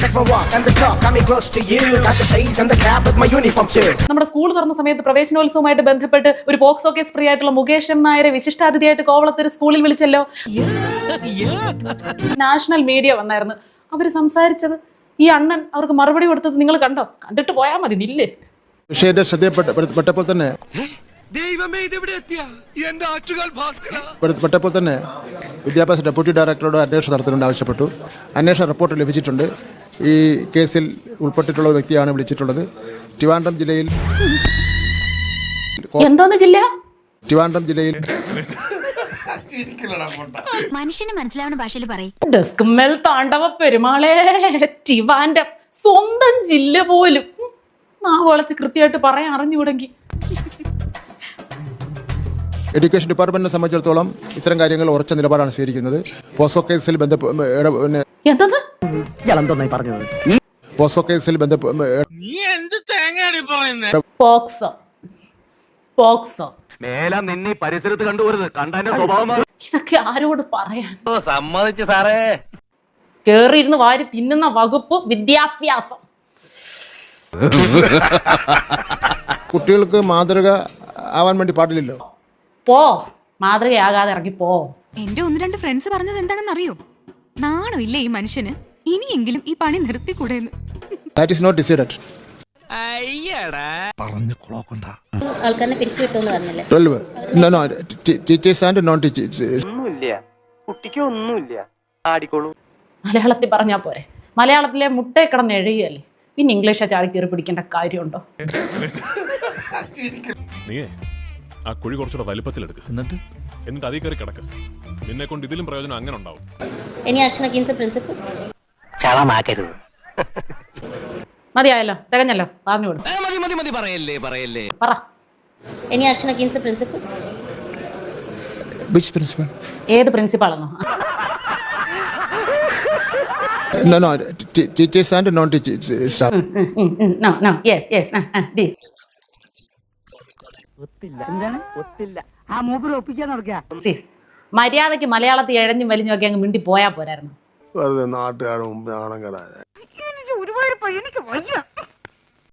Check my walk and the talk, coming close to you. Got the shades and the cap with my uniform too. നമ്മുടെ school തുറന്ന സമയത്ത് പ്രവേശനോത്സവമായിട്ട് ബന്ധപ്പെട്ട് ഒരു POCSO case free ആയിട്ടുള്ള Mukesh M നായരെ വിശിഷ്ടാതിഥിയായിട്ട് കോവളത്തൊരു സ്കൂളിൽ വിളിച്ചല്ലോ. National media വന്നായിരുന്നു. അവർ സംസാരിച്ചത് ഈ അണ്ണൻ അവർക്ക് മറുപടി കൊടുത്തത് നിങ്ങൾ കണ്ടോ? കണ്ടിട്ട് പോയാൽ മതി നില്ലേ. എന്റെ ശ്രദ്ധയപ്പെട്ടപ്പോൾ തന്നെ ദൈവമേ ഇതെവിടെ എത്തിയ? എന്റെ ആറ്റുകാൽ ഭാസ്കര. പെട്ടപ്പോൾ തന്നെ വിദ്യാഭ്യാസ ഡെപ്യൂട്ടി ഡയറക്ടറോട് അന്വേഷണം നടത്തുന്നുണ്ട് ആവശ്യപ്പെട്ടു. അന്വേഷണ റിപ്പോർട്ട് ലഭിച്ചിട്ടുണ്ട്. ഈ കേസിൽ ഉൾപ്പെട്ടിട്ടുള്ള വ്യക്തിയാണ് വിളിച്ചിട്ടുള്ളത്. ട്രിവാൻഡ്രം ജില്ലയിൽ എന്തോന്ന് ജില്ല? ട്രിവാൻഡ്രം ജില്ലയിൽ മനുഷ്യന് മനസ്സിലാവുന്ന ഭാഷയിൽ പറയും. താണ്ടവ പെരുമാളെ ട്രിവാൻഡ്രം സ്വന്തം ജില്ല പോലും. നാവളച്ച് കൃത്യമായിട്ട് പറയാൻ അറിഞ്ഞുകൂടെങ്കിൽ എഡ്യൂക്കേഷൻ ഡിപ്പാർട്ട്മെന്റിനെ സംബന്ധിച്ചിടത്തോളം ഇത്തരം കാര്യങ്ങൾ ഉറച്ച നിലപാടാണ് സ്വീകരിക്കുന്നത്. പോസോ കേസിൽ കേസിൽ പോക്സോ പോക്സോ മേലാ നിന്നെ പരിസരത്ത് കണ്ടുപോരുത്. കണ്ടതിന്റെ സ്വഭാവം മാറും. ഇതൊക്കെ ആരോട് പറയാൻ? സമ്മതിച്ചു സാറേ. കേറിയിരുന്ന് വാരി തിന്നുന്ന വകുപ്പ് വിദ്യാഭ്യാസം. കുട്ടികൾക്ക് മാതൃക ആവാൻ വേണ്ടി പാടില്ലല്ലോ. പോ. മാതൃകയാകാതെ ഇറങ്ങി പോ എന്റെ ഒന്ന് രണ്ട് ഫ്രണ്ട്സ് പറഞ്ഞത് എന്താണെന്ന് അറിയോ നാണോ ഇല്ലേ ഈ മനുഷ്യന്? ഇനിയെങ്കിലും ഈ പണി നിർത്തിക്കൂടെന്ന്. ദാറ്റ് ഈസ് നോട്ട് ഡിസൈഡഡ് ആൾക്കാരെ പിരിച്ചു പറഞ്ഞില്ലേ? No no teachers and non teachers ഒന്നുമില്ല. കുട്ടിക്ക് ഒന്നുമില്ല. ആടിക്കോളൂ. മലയാളത്തിൽ പറഞ്ഞാ പോരെ. മലയാളത്തിലെ മുട്ട കിടന്ന് എഴുകയല്ലേ പിന്നെ ഇംഗ്ലീഷ് ചാടി കയറി പിടിക്കേണ്ട കാര്യമുണ്ടോ? നീയേ. ആ കുഴി കുറച്ചുകൂടെ വലിപ്പത്തിലെടുക്ക് എന്നിട്ട് എന്നിട്ട് അതിൽ കയറി കിടക്ക് നിന്നെ കൊണ്ട് ഇതിലും പ്രയോജനം അങ്ങനെ ഉണ്ടാവും എനി ആക്ഷൻ അഗെയിൻസ്റ്റ് പ്രിൻസിപ്പൽ ചളമാക്കരുത് മതിയായല്ലോ തികഞ്ഞല്ലോ പറഞ്ഞു വിടും മതി മതി മതി പറയല്ലേ പറയല്ലേ പറ any action against principal which principal ഏത് പ്രിൻസിപ്പാളെന്നോ no no teachers and non teachers staff no no yes yes മര്യാദയ്ക്ക് മലയാളത്തിൽ എഴഞ്ഞും വലിഞ്ഞും ഒക്കെ അങ്ങ് മിണ്ടി പോയാ പോരായിരുന്നു. വെറുതെ മുമ്പ് നാണം കെടാൻ ഒരുപാട് എനിക്ക് വയ്യ.